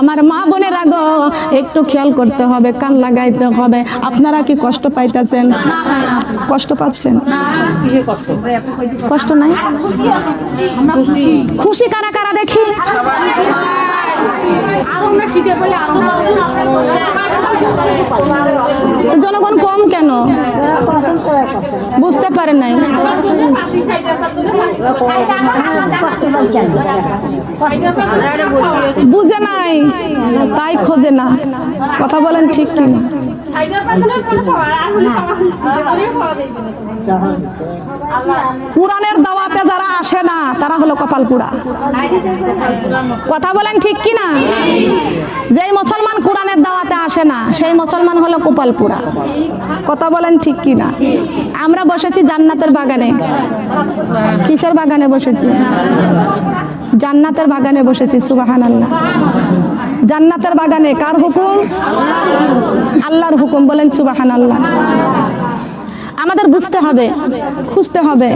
আমার মা বোনের আগো একটু খেয়াল করতে হবে, কান লাগাইতে হবে। আপনারা কি কষ্ট পাইতেছেন? কষ্ট পাচ্ছেন? কষ্ট নাই? খুশি কারা কারা দেখি? জনগণ কম কেন? বুঝতে পারে নাই। বুঝে নাই। তাই খোঁজে না। কথা বলেন ঠিক কি না। কোরআনের দাওয়াতে যারা আসে না তারা হলো কপাল পুরা। কথা বলেন ঠিক কি না যেই মুসলমান কোরআনের দাওয়াতে আসে না সেই মুসলমান হলো কপাল পুরা। কথা বলেন ঠিক কি না আমরা বসেছি জান্নাতের বাগানে। কিসের বাগানে বসেছি? জান্নাতের বাগানে বসেছি সুবাহান আল্লাহ জান্নাতের বাগানে কার হুকুম? আল্লাহর হুকুম, বলেন সুবাহান আল্লাহ আমাদের বুঝতে হবে, খুঁজতে হবে।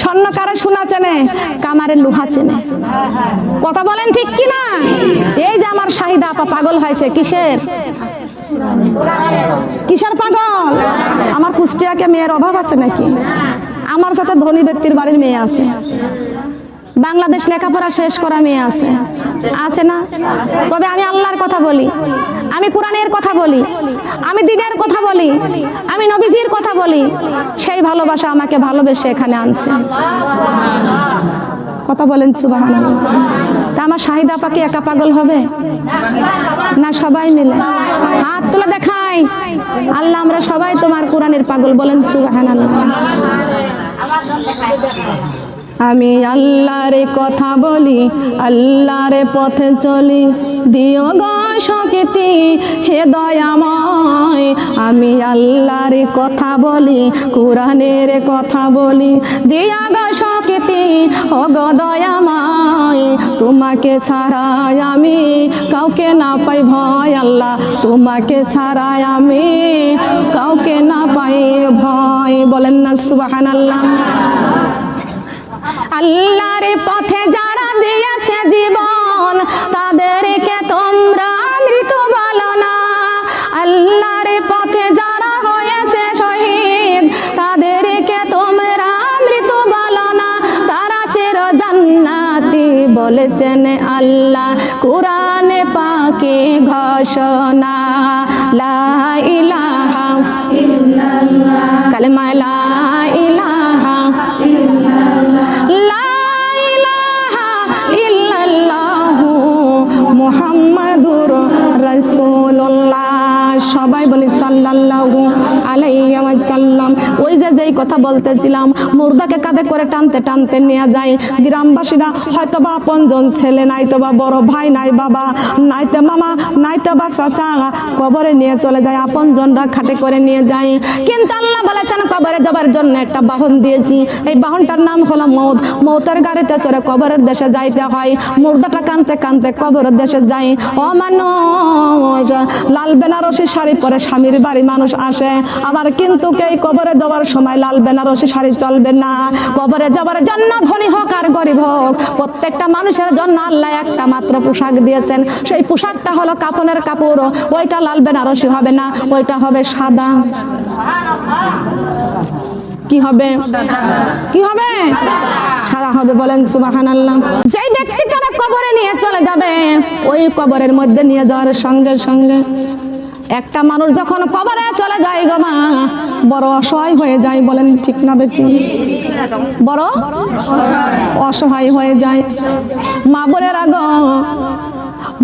স্বর্ণকারে শোনা চেনে, কামারের লোহা চেনে। কথা বলেন ঠিক কি না এই যে আমার শাহিদা আপা পাগল হয়েছে, কিসের? কিসের পাগল? আমার কুষ্টিয়াকে মেয়ের অভাব আছে নাকি? আমার সাথে ধনী ব্যক্তির বাড়ির মেয়ে আছে। বাংলাদেশ লেখাপড়া শেষ করা মেয়ে আছে। আছে না? তবে আমি আল্লাহর কথা বলি। আমি কোরআনের কথা বলি। আমি দিনের কথা বলি। আমি নবীজির কথা বলি। সেই ভালোবাসা আমাকে ভালোবেসে এখানে আনছে। কথা বলেন সুবাহান তা আমার শাহিদা পাখি একা পাগল হবে? না সবাই মিলে? হাত তুলে দেখাই। আল্লাহ, আমরা সবাই তোমার কোরআনের পাগল বলেন সুবাহান আমি আল্লাহর কথা বলি, আল্লাহর পথে চলি। দিও গো হে দয়াময়। আমি আল্লাহর কথা বলি, কোরআনের কথা বলি। দিয়া গো শক্তি, ও গো তোমাকে ছাড়াই আমি কাউকে না পাই ভয় আল্লাহ। তোমাকে ছাড়াই আমি কাউকে না পাই ভয়। বলেন না সুবাহান আল্লাহ আল্লাহর পথে যারা দিয়েছে জীবন, তাদেরকে তোমরা মৃত বলো না। আল্লাহর পথে যারা হয়েছে শহীদ, তাদেরকে তোমরা মৃত বলো না। তারা চির জান্নাতি বলেছেন আল্লাহ, কোরআনে পাকে ঘোষণা। লা ইলাহা কালেমা লা বলি সাল্লাল্লাহু আলাইহি ওয়াসাল্লাম ওই যেই কথা বলতেছিলাম, মুর্দাকে কাঁধে করে টানতে টানতে নিয়ে যায়। গ্রামবাসীরা হয়তো বা আপনজন ছেলে নাইতো বা বড় ভাই নাই বাবা নাইতে মামা, নাইতে বা চাচা, কবরে নিয়ে চলে যায়, আপনজনরা খাটে করে নিয়ে যায়। কিন্তু আল্লাহ বলেছেন, কবরে যাবার জন্য একটা বাহন দিয়েছি। এই বাহনটার নাম হলো মৌত। মৌতের গাড়িতে চড়ে কবরের দেশে যাইতে হয়। মুর্দাটা কানতে কানতে কবরের দেশে যাই ও মানুষ, লাল বেনারসি শাড়ি পরে স্বামীর বাড়ি মানুষ আসে। আবার কিন্তু এই কবরে যাওয়ার সময় লাল বেনারসি শাড়ি চলবে না। কবরে যাবার জন্য ধনী হোক আর গরিব হোক। প্রত্যেকটা মানুষের জন্য আল্লাহ একটা মাত্র পোশাক দিয়েছেন। সেই পোশাকটা হলো কাপনের কাপড়। ওইটা লাল বেনারসি হবে না, ওইটা হবে সাদা। কি হবে? কি হবে? সাদা হবে বলেন সুবাহান আল্লাহ যেই ব্যক্তিটা কবরে নিয়ে চলে যাবে, ওই কবরের মধ্যে নিয়ে যাওয়ার সঙ্গে সঙ্গে একটা মানুষ যখন কবরে চলে যায় গো মা, বড় অসহায় হয়ে যায় বলেন ঠিক না বেটি? বড় অসহায় হয়ে যায়। মা বলে আগ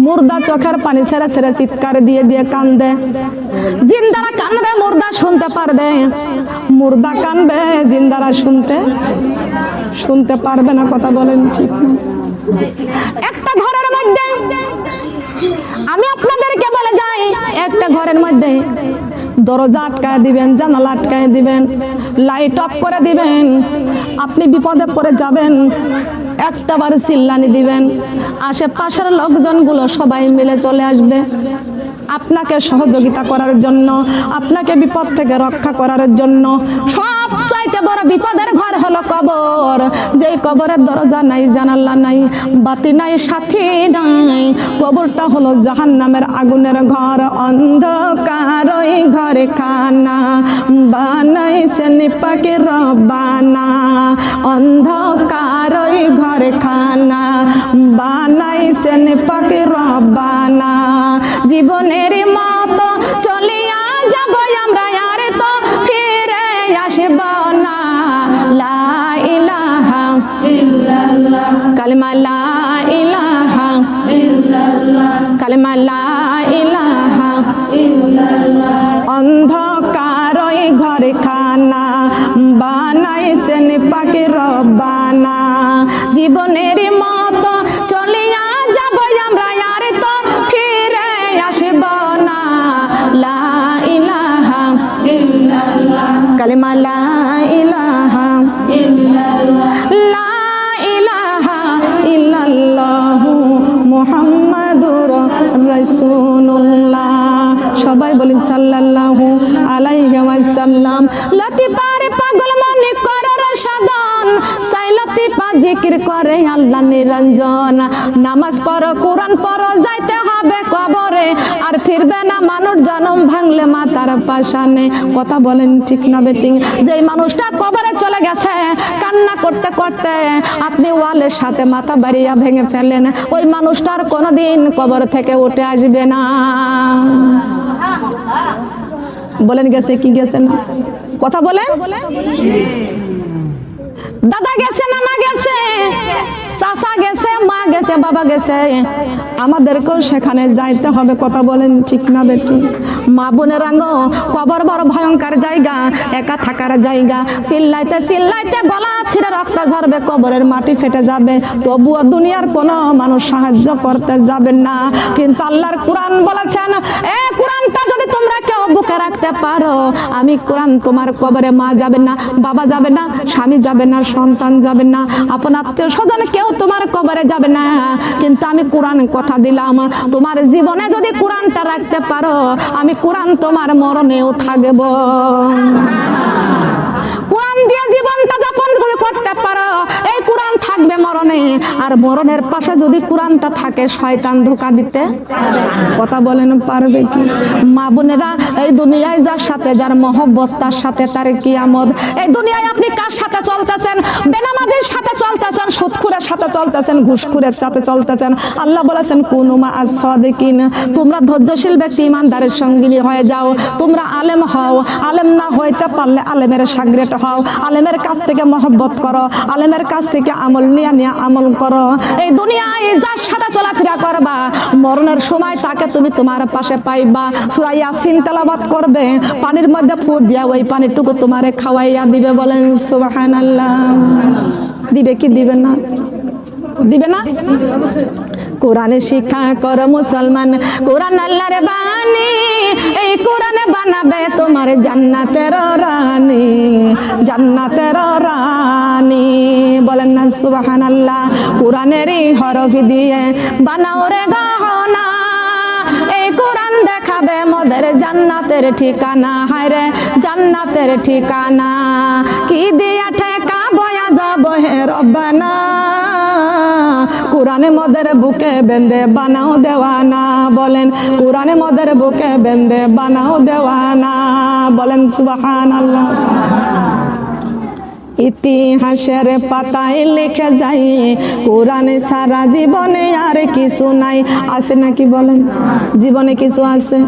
মুর্দা চোখের পানি ছেড়ে ছেড়ে চিৎকার দিয়ে দিয়ে কান্দে। জিন্দারা কানবে, মুর্দা শুনতে পারবে। মুর্দা কানবে, জিন্দারা শুনতে শুনতে পারবে না, কথা বলেন ঠিক একটা ঘরের মধ্যে আমি আপনাদেরকে বলে যাই, একটা ঘরের মধ্যে দরজা আটকায় দিবেন, জানালা আটকায় দিবেন লাইট অফ করে দিবেন, আপনি বিপদে পড়ে যাবেন একটাবার চিল্লানি দিবেন, আশেপাশের লোকজনগুলো সবাই মিলে চলে আসবে। আপনাকে সহযোগিতা করার জন্য, আপনাকে বিপদ থেকে রক্ষা করার জন্য। সব চাইতে বড় বিপদের ঘর হলো কবর। যেই কবরের দরজা নাই জানাল্লা নাই, বাতি নাই, সাথী নাই। কবরটা হলো জাহান নামের আগুনের ঘর, অন্ধকার ওই ঘরে খানা। বানাইছেন পাকে রবানা অন্ধকার ওই ঘরে খানা। বানাইছেন পাকে রবানা জীবনের মতো চলিয়া যাব আমরা, আর তো ফিরে আসব না। লা ইলাহা কালিমা লা ইলাহা কালিমা লা ইলাহা অন্ধকার ওই ঘরে খানা বানাইছেন পাকে রবানা জীবনের মতো কালিমা লা সবাই বলেন সাল্লাল্লাহু আলাইহি ওয়াসাল্লাম। পারে পাগল মনে করার সাধন সাই লতিফা জিকির করে আল্লাহ নিরঞ্জন। নামাজ পড়ো, কোরআন পড়ো, যাইতে হবে কবরে। আর ফিরবে না মানুষ, জনম ভাঙলে মাতার পাশানে। কথা বলেন ঠিক না বেটিং? যেই মানুষটা কবরে চলে গেছে, কান্না করতে করতে আপনি ওয়ালের সাথে মাথা বাড়িয়া ভেঙে ফেলেন ওই মানুষটার কোনোদিন কবর থেকে উঠে আসবে না। বলেন গেছে কি গেছে না? কথা বলেন। দাদা গেছে নানা গেছে, চাচা গেছে, মা গেছে, বাবা গেছে। আমাদেরকেও সেখানে যাইতে হবে, কথা বলেন ঠিক না বেটি? মা বোনের আঙ্গো কবর বড় ভয়ঙ্কর জায়গা, একা থাকার জায়গা। চিল্লাইতে চিল্লাইতে গলা ছিঁড়ে রক্ত ঝরবে, কবরের মাটি ফেটে যাবে। তবুও দুনিয়ার কোনো মানুষ সাহায্য করতে যাবে না। কিন্তু আল্লাহর কোরআন বলেছেন, এ কোরআনটা যদি তোমরা রাখতে পারো। আমি কোরআন তোমার কবরে মা যাবে না, বাবা যাবে না, স্বামী যাবে না, সন্তান যাবে না, আপন আত্মীয় স্বজন কেউ তোমার কবরে যাবে না। কিন্তু আমি কোরআন কথা দিলাম, তোমার জীবনে যদি কোরআনটা রাখতে পারো, আমি কোরআন তোমার মরণেও থাকব। কোরআন দিয়ে জীবনটা যাপন করতে পারো। থাকবে মরণে। আর মরণের পাশে যদি কোরআনটা থাকে, শয়তান ধোকা দিতে কথা বলেন, পারবে কি? মা বোনেরা, এই দুনিয়ায় যার সাথে, যার মহব্বত, তার সাথে তার কিয়ামত, এই দুনিয়ায় আপনি কার সাথে চলতেছেন? বেনামাজির সাথে চলতেছেন, সুদখুরের সাথে চলতেছেন, ঘুষখুরের সাথে চলতেছেন। আল্লাহ বলেছেন কুনুমা আজ সদিকিন। তোমরা ধৈর্যশীল ব্যক্তি, ইমানদারের সঙ্গিনী হয়ে যাও। তোমরা আলেম হও। আলেম না হইতে পারলে আলেমের সাগরেট হও। আলেমের কাছ থেকে মহব্বত করো। আলেমের কাছ থেকে আমল নিয়ে নিয়ে আমল করো। এই দুনিয়ায় যার সাথে চলাফেরা করবা, মরণের সময় তাকে তুমি তোমার পাশে পাইবা। সুরা ইয়াসিন তেলাবাত করবে, পানির মধ্যে ফু দিয়া ওই পানিটুকু তোমারে খাওয়াইয়া দিবে বলেন, সুবহানাল্লাহ। দিবে কি, দিবে না? দিবে না? কোরআনে শিক্ষা কর মুসলমান, কোরআন আল্লাহর বাণী। এই কোরআনে বানাবে তোমার জান্নাতের রানী জান্নাতের রানী। বলেন না সুবাহান আল্লাহ কোরআনেরই হরফ দিয়ে বানাও রে গহনা। এই কোরআন দেখাবে মোদের জান্নাতের ঠিকানা। হায় রে, জান্নাতের ঠিকানা। কি দিয়া ঠেকা বয়া যাব হে রব্বানা। কোরআনে মদের বুকে বেঁধে বানাও দেওয়ানা, বলেন, কোরআনে মদের বুকে বেঁধে বানাও দেওয়ানা, বলেন সুবাহান আল্লাহ ইতিহাসের পাতায় লিখে যাই, কোরআনে ছাড়া জীবনে আর কিছু নাই। আছে নাকি বলেন? জীবনে কিছু আছে?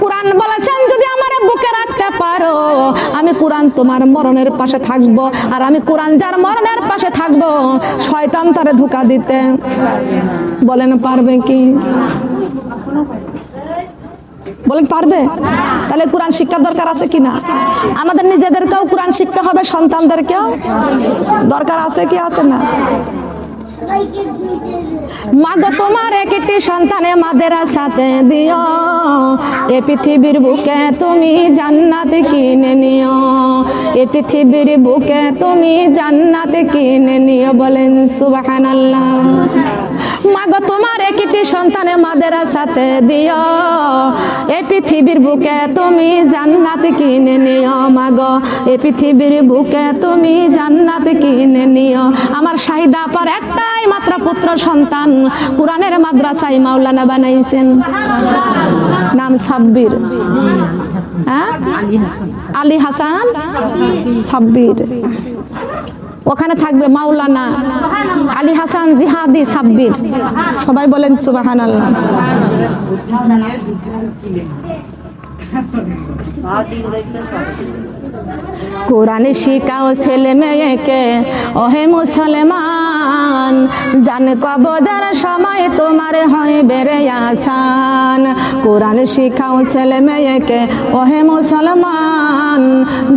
কোরআন বলেছেন যদি বুকে রাখতে পারো। আমি কোরআন তোমার মরণের পাশে থাকব, আর আমি কোরআন যার মরণের পাশে থাকব, শয়তান তারে ধোকা দিতে বলেন পারবে কি? বলেন পারবে? তাহলে কোরআন শিক্ষার দরকার আছে কিনা আমাদের নিজেদেরকেও কোরআন শিখতে হবে, সন্তানদেরকেও দরকার আছে কি আছে না? মাগো, তোমার একটি সন্তানে মাদের সাথে দিও। এ পৃথিবীর বুকে তুমি জান্নাত কিনে নিও। এ পৃথিবীর বুকে তুমি জান্নাত কিনে নিও বলেন সুবহানাল্লাহ। মাগো, তোমার একটি সন্তানে মাদের সাথে দিও। এই পৃথিবীর বুকে তুমি জান্নাত কিনে নিও মাগো। এই পৃথিবীর বুকে তুমি জান্নাত কিনে নিও। আমার শাহিদা পর একটাই মাত্র পুত্র সন্তান। কোরআনের মাদ্রাসায় মাওলানা বানাইছেন। নাম সাব্বির। হ্যাঁ? আলী হাসান সাব্বির। ওখানে থাকবে মাওলানা আলী হাসান জিহাদি সাব্বির। সবাই বলেন সুবাহান আল্লাহ কোরআন শিখাও ছেলে মেয়েকে। ওহে মুসলমান, জান কবজার সময় তোমার হয় বেড়ে আসান কোরআন শিখাও ছেলে মেয়েকে, ওহে মুসলমান,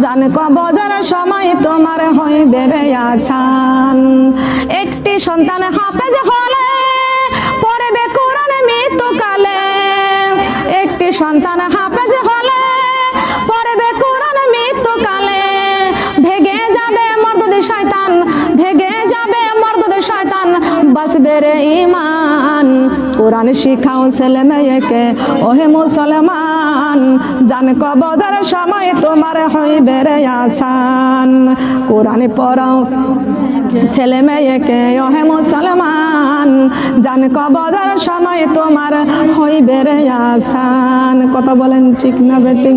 জান কবজার সময় তোমার হয় বেড়ে আসান একটি সন্তান হাফেজ হলে পড়বে কোরআন মৃত্যুকালে। একটি সন্তান বাসবে রে ইমান কোরআন শিখাও ছেলে মেয়েকে, ওহে মুসলমান, জান কবজার সময় তোমার হইবে রে আসান। কোরআন পড়াও ছেলে মেয়েকে, ওহে মুসলমান, জান কবজার সময় তোমার হইবে রে আসান। কথা বলেন ঠিক না বেটিং?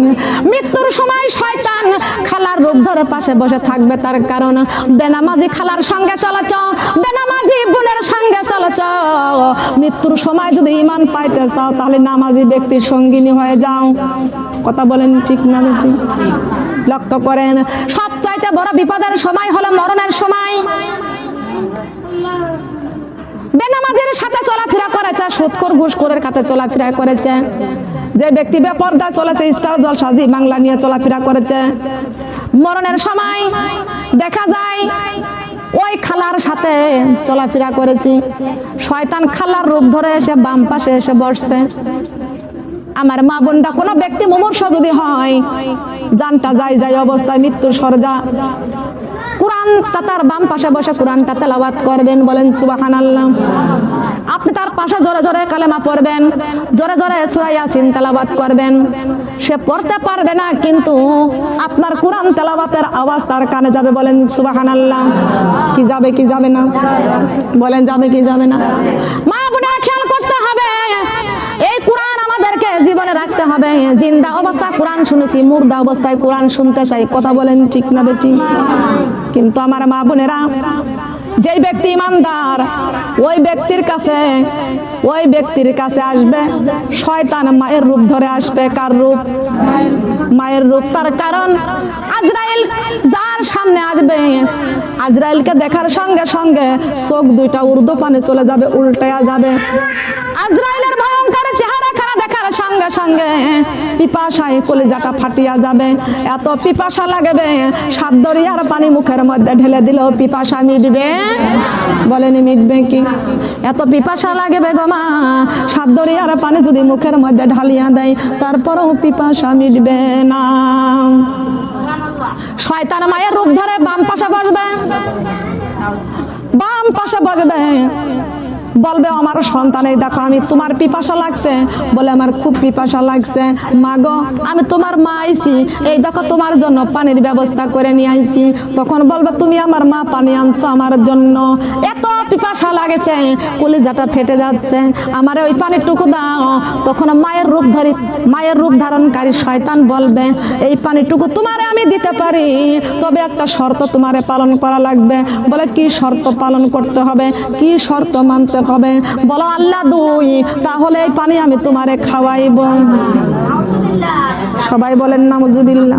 মৃত্যুর সময় শয়তান খালার রূপ ধরে পাশে বসে থাকবে তার কারণ। বেনামাজি খালার সঙ্গে চলাচ বেনামাজি বোনের সঙ্গে চলাচ মৃত্যুর সময় যদি ইমান পাইতে চাও, তাহলে নামাজি ব্যক্তির সঙ্গিনী হয়ে যাও। কথা বলেন ঠিক না বেটি লক্ষ্য করেন সব চাইতে বড় বিপদের সময় হলো মরণের সময়। বেনামাজির সাথে চলাফেরা করেছে, সুৎকর ঘুষখোরের খাতে চলাফেরা করেছে। যে ব্যক্তি বেপর্দা চলেছে, স্টার জল সাজি বাংলা নিয়ে চলাফেরা করেছে। মরণের সময় দেখা যায়, ওই খালার সাথে চলাফেরা করেছি। শয়তান খালার রূপ ধরে এসে বাম পাশে এসে বসছে। আমার মা বোনটা কোনো ব্যক্তি মুমূর্ষ যদি হয়, জানটা যাই যাই অবস্থায় মৃত্যুর সরজা কোরআনটা তার বাম পাশে বসে কোরআনটা তেলাওয়াত করবেন, বলেন সুবাহান আল্লাহ আপনি তার পাশে জোরে জোরে কালেমা পড়বেন, জোরে জোরে সুরা ইয়াসিন তেলাওয়াত করবেন। সে পড়তে পারবে না, কিন্তু আপনার কোরআন তেলাবাতের আওয়াজ তার কানে যাবে, বলেন সুবাহান আল্লাহ কি যাবে কি যাবে না? বলেন, যাবে, কি যাবে না? মা বোনেরা খেয়াল করতে হবে এই কোরআন আমাদেরকে রাখতে হবে। জিন্দা অবস্থা কোরআন শুনেছি, মুর্দা অবস্থায় কোরআন শুনতে চাই। কথা বলেন ঠিক না বেটি কিন্তু আমার মা বোনেরা, যেই ব্যক্তি ইমানদার, ওই ব্যক্তির কাছে, ওই ব্যক্তির কাছে আসবে, শয়তান মায়ের রূপ ধরে আসবে। কার রূপ? মায়ের রূপ। তার কারণ আজরাইল যার সামনে আসবে, আজরাইলকে দেখার সঙ্গে সঙ্গে চোখ দুইটা উর্দু পানে চলে যাবে, উল্টায়া যাবে। আজরাইলের সঙ্গে পিপাসায় কলিজাটা ফাটিয়া যাবে। এত পিপাসা লাগবে, সাত দরিয়ার পানি মুখের মধ্যে ঢেলে দিলেও পিপাসা মিটবে? বলেনি, মিটবে কি? এত পিপাসা লাগবে গো মা, সাত দরিয়ার পানি যদি মুখের মধ্যে ঢালিয়া দেয়, তারপরেও পিপাসা মিটবে না। শয়তান মায়ের রূপ ধরে বাম পাশে বসবে। বাম পাশে বসবে। বলবে, আমার সন্তান দেখো, আমি তোমার পিপাসা লাগছে। বলে, আমার খুব পিপাসা লাগছে। মা গো, আমি তোমার মা আইছি। এই দেখো, তোমার জন্য পানির ব্যবস্থা করে নিয়ে আইছি। তখন বলবে, তুমি আমার মা পানি আনছো আমার জন্য। এত পিপাসা লাগেছে, কলিজাটা ফেটে যাচ্ছে। আমার ওই পানিটুকু দাও। তখন মায়ের রূপ ধরি, মায়ের রূপ ধারণকারী শয়তান বলবে, এই পানিটুকু তোমারে আমি দিতে পারি, তবে একটা শর্ত তোমারে পালন করা লাগবে। বলে, কি শর্ত পালন করতে হবে? কি শর্ত মানতে হবে। বলো আল্লাহ দুই, তাহলে এই পানি আমি তোমারে খাওয়াইব। সবাই বলেন না মুজুবিল্লা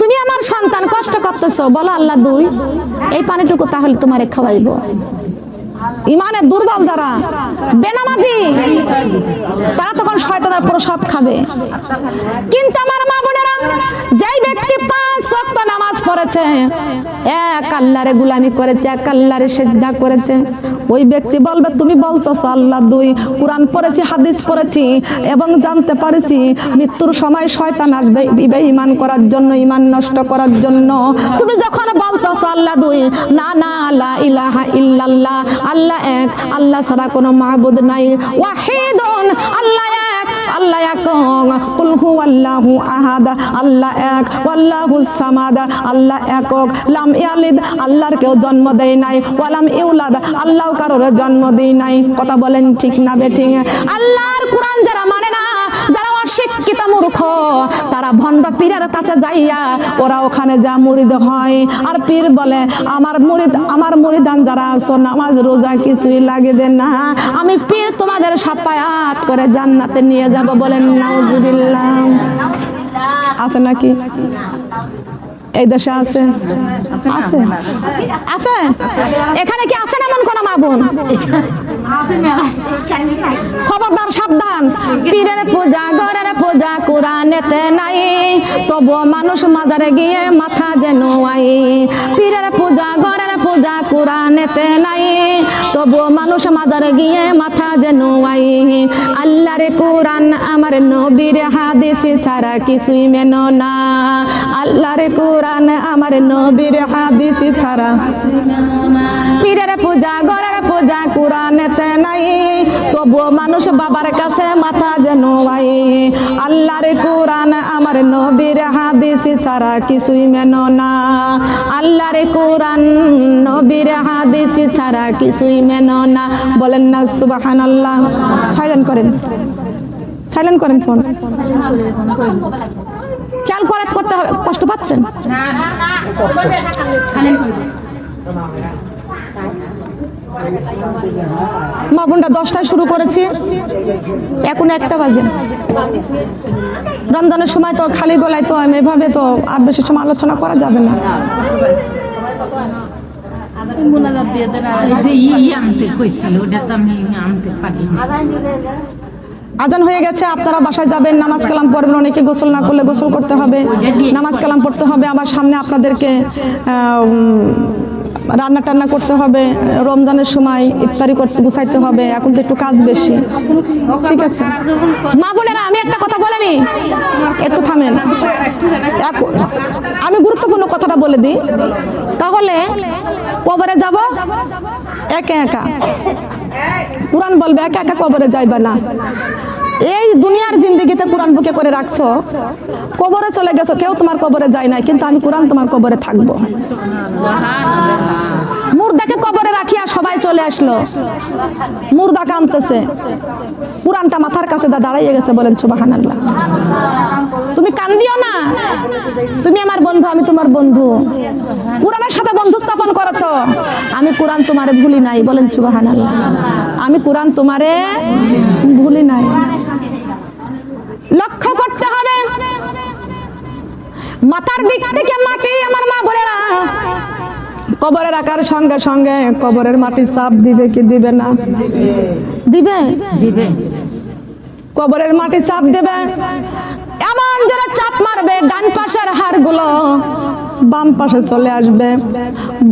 তুমি আমার সন্তান কষ্ট করতেছ, বলো আল্লাহ দুই, এই পানিটুকু তাহলে তোমারে খাওয়াইব। ইমানে দুর্বল যারা, বেনামাজি, তারা তখন শয়তানের প্রসাদ খাবে। কিন্তু আমার মা বোনেরা, যেই ব্যক্তি পাঁচ ওয়াক্ত নামাজ পড়েছে, এক আল্লাহরে গুলামি করেছে, এক আল্লাহরে সেজদা করেছে, ওই ব্যক্তি বলবে, তুমি বলতেছো, আল্লাহ দুই, কোরআন পড়েছি, হাদিস পড়েছি এবং জানতে পারেছি, মৃত্যুর সময় শয়তান আসবে বিবে ইমান করার জন্য ইমান নষ্ট করার জন্য। তুমি যখন বলতেছো, আল্লাহ দুই, না না, লা ইলাহা ইল্লাল্লাহ আল্লাহ এক, আল্লাহ ছাড়া কোনো মাহবুদ নাই। ওয়াহিদুন, আল্লাহ এক আল্লাহ এক। কুল হুয়াল্লাহু আহাদ, আল্লাহ এক। ওয়াল্লাহু সামাদ, আল্লাহ একক। লাম ইয়ালিদ, আল্লাহর কেউ জন্ম দেয় নাই। ওয়ালাম ইউলাদ, আল্লাহ কারোর জন্ম দেয় নাই। কথা বলেন ঠিক না বেঠিং আল্লাহর কোরআন যারা অশিক্ষিত মূর্খ। তারা ভণ্ড পীরের কাছে যাইয়া ওরা ওখানে যা মুরিদ হয়। আর পীর বলে, আমার মুরিদ, আমার মুরিদান যারা আছো, নামাজ, রোজা কিছুই লাগবে না। আমি পীর তোমাদের সাপায়াত করে জান্নাতে নিয়ে যাব বলেন নাউজুবিল্লাহ। আছে নাকি? এই দেশে আছে? আছে? আছে? এখানে কি আছে না এমন কোন মা বোন? খবরদার সাবধান। পীরের পূজা গরের পূজা কোরআনেতে নাই। তবুও মানুষ মাজারে গিয়ে মাথা যেন আই। পীরের পূজা গরের পূজা কোরআনেতে নাই। তবুও মানুষ মাজারে গিয়ে মাথা যেন আই। আল্লাহর কোরআন আমার নবীর হাদিস ছাড়া কিছুই মেনো না। আল্লাহর কোরআন আমার নবীর হাদিস ছাড়া। পীরের পূজা গরের পূজা কোরআনেতে নাই। তবুও মানুষ বাবার কাছে মাথা যেন আই আল্লাহর কোরআন আমার নবীর হাদিস ছাড়া কিছুই মেনো না। আল্লাহর কোরআন নবীর হাদিস ছাড়া কিছুই মেনো না। বলেন না সুবাহান আল্লাহ সাইলেন্ট করেন। সাইলেন্ট করেন ফোন। খেয়াল করে করতে হবে। কষ্ট পাচ্ছেন? মা বোনটা দশটায় শুরু করেছি। এখন একটা বাজে। রমজানের সময় তো খালি গলায় তো আমি এভাবে তো আর বেশি সময় আলোচনা করা যাবে না। মোনাজাত দিয়ে দেন। আর এই যে ই আনতে কইছিল ওটা তো আমি আনতে পারিনি। আজান হয়ে গেছে, আপনারা বাসায় যাবেন, নামাজ কালাম পড়বেন, অনেকে গোসল না করলে গোসল করতে হবে, নামাজ কালাম পড়তে হবে আমার সামনে আপনাদেরকে রান্না টান্না করতে হবে, রমজানের সময় ইফতারি করতে গুছাইতে হবে, এখন তো একটু কাজ বেশি, ঠিক আছে? মা বোনেরা, আমি একটা কথা বলেনি একটু থামেন। আমি গুরুত্বপূর্ণ কথাটা বলে দিই, তাহলে কবরে যাব? একা একা। কোরআন বলবে, একা একা কবরে যাইবে না। এই দুনিয়ার জিন্দিগিতে কোরআন বুকে করে রাখছো, কবরে চলে গেছো, কেউ তোমার কবরে যায় নাই, কিন্তু আমি কোরআন তোমার কবরে থাকব। রাখিয়া সবাই চলে আসলো। মুর্দা কামতেছে। পুরানটা মাথার কাছে দা দাঁড়াইয়ে গেছে বলেন সুবাহান আল্লাহ তুমি কান্দিও না? তুমি আমার বন্ধু, আমি তোমার বন্ধু। কোরআনের সাথে বন্ধু স্থাপন করেছ। আমি কোরআন তোমারে ভুলি নাই, বলেন সুবাহান আল্লাহ আমি কোরআন তোমারে ভুলি নাই। লক্ষ্য করতে হবে। মাথার দিক থেকে মাটি, আমার মা বোনেরা। কবরে রাখার সঙ্গে সঙ্গে কবরের মাটি চাপ দিবে কি দিবে না? দিবে? দিবে। কবরের মাটি চাপ দেবে? এমন যারা চাপ মারবে, ডান পাশের হাড়গুলো বাম পাশে চলে আসবে।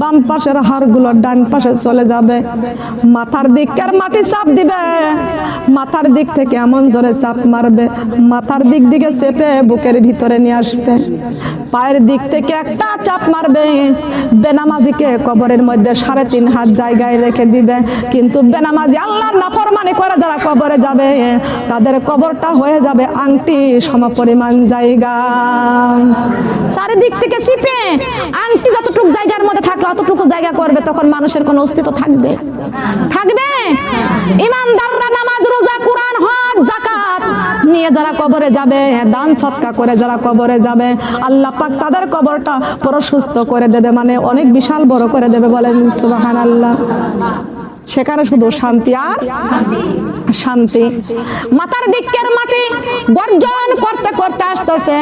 বাম পাশের হাড়গুলো ডান পাশে চলে যাবে। মাথার দিকের মাটি চাপ দিবে। মাথার দিক থেকে এমন জোরে চাপ মারবে, মাথার দিক দিকে চেপে বুকের ভিতরে নিয়ে আসবে। পায়ের দিক থেকে একটা চাপ মারবে, বেনামাজিকে কবরের মধ্যে সাড়ে তিন হাত জায়গায় রেখে দিবে। কিন্তু বেনামাজি আল্লাহর নাফরমানি করে যারা কবরে যাবে, তাদের কবরটা হয়ে যাবে আংটি সমপরিমাণ জায়গা। চারিদিক থেকে চিপে আংটি যতটুকু জায়গার মধ্যে থাকে, অতটুকু জায়গা করবে, তখন মানুষের কোনো অস্তিত্ব থাকবে। থাকবে? ইমানদাররা নামাজ, রোজা, কোরআন, হজ জাকাত নিয়ে যারা কবরে যাবে, দান সৎকা করে যারা কবরে যাবে, আল্লাহ পাক তাদের কবরটা পুরো সুস্থ করে দেবে মানে অনেক বিশাল বড় করে দেবে বলেন সুবাহান আল্লাহ সেখানে শুধু শান্তি আর শান্তি। মাথার দিকের মাটি গর্জন করতে করতে আসতেছে।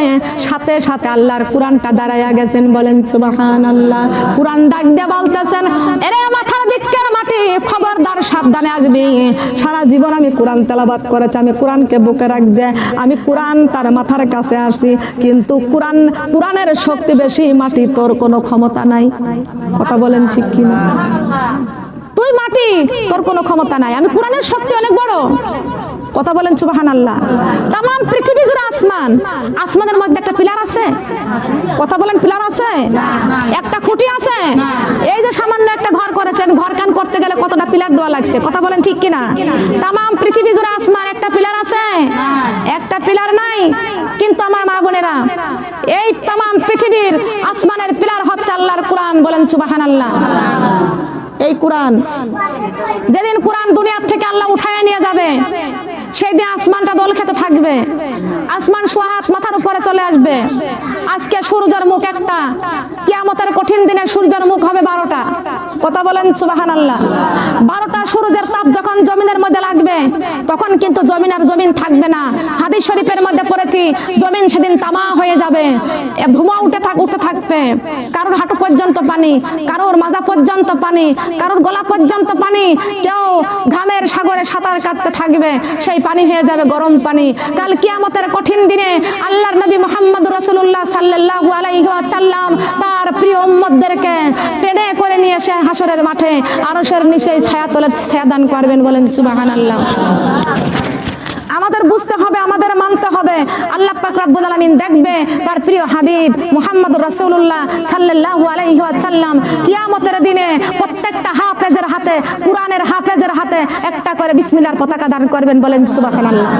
সাথে সাথে আল্লাহর কোরআনটা দাঁড়াইয়া গেছেন, বলেন সুবাহান আল্লাহ কোরআন ডাক দিয়ে বলতেছেন, এরে মাথার দিকের মাটি, খবরদার সাবধানে আসবি। সারা জীবন আমি কোরআন তেলাবাদ করেছি, আমি কোরআনকে বুকে রাখছে, আমি কোরআন তার মাথার কাছে আসছি। কিন্তু কোরআন, কোরআনের শক্তি বেশি, মাটি তোর কোনো ক্ষমতা নাই। কথা বলেন ঠিক কিনা? তুই মাটি, তোর কোনো ক্ষমতা নাই। আমি কোরআনের শক্তি অনেক বড়। কথা বলেন সুবাহান আল্লাহ তাম পৃথিবী জুড়ে আসমান। আসমানের মধ্যে একটা পিলার আছে? কথা বলেন, পিলার আছে? একটা খুঁটি আছে? এই যে সামান্য একটা ঘর করেছেন, ঘর কান করতে গেলে কতটা পিলার দেওয়া লাগছে? কথা বলেন, ঠিক কিনা? তাম পৃথিবী জুড়ে আসমান, একটা পিলার আছে? একটা পিলার নাই। কিন্তু আমার মা বোনেরা, এই তাম পৃথিবীর আসমানের পিলার হচ্ছে আল্লাহর কোরআন। বলেন সুবাহান আল্লাহ এই কোরআন। যেদিন কোরআন দুনিয়ার থেকে আল্লাহ উঠায় নিয়ে যাবে সেই দিন আসমানটা দোল খেতে থাকবে। আসমান সোহাত মাথার উপরে চলে আসবে। আজকে সূর্যের মুখ একটা, কিয়ামতের কঠিন দিনে সূর্যের মুখ হবে বারোটা। কথা বলেন সুবাহান আল্লাহ বারোটা সূর্যের তাপ যখন জমিনের মধ্যে লাগবে, তখন কিন্তু জমিন আর জমিন থাকবে না। হাদিস শরীফের মধ্যে পড়েছি, জমিন সেদিন তামা হয়ে যাবে। ধোঁয়া উঠে থাক উঠতে থাকবে। কারোর হাঁটু পর্যন্ত পানি, কারোর মাজা পর্যন্ত পানি, কারোর গলা পর্যন্ত পানি, কেউ ঘামের সাগরে সাঁতার কাটতে থাকবে। সেই পানি হয়ে যাবে, গরম পানি। কাল কিয়ামতের কঠিন দিনে আল্লাহর নবী মোহাম্মদ রসুল্লাহ সাল্লু আলাইহাল্লাম তার প্রিয় উম্মদদেরকে টেনে করে নিয়ে এসে হাসরের মাঠে। আরসের নিচে ছায়া তলে, ছায়া দান করবেন বলেন সুবহানাল্লাহ। আমাদের বুঝতে হবে, আমাদের মানতে হবে। আল্লাহ পাক রব্বুল আলামিন দেখবে তার প্রিয় হাবিব মুহাম্মদ রাসূলুল্লাহ সাল্লাল্লাহু আলাইহি ওয়াসাল্লাম কিয়ামতের দিনে প্রত্যেকটা হাফেজের হাতে, কুরআনের হাফেজের হাতে একটা করে বিসমিল্লাহর পতাকা দান করবেন বলেন সুবহানাল্লাহ।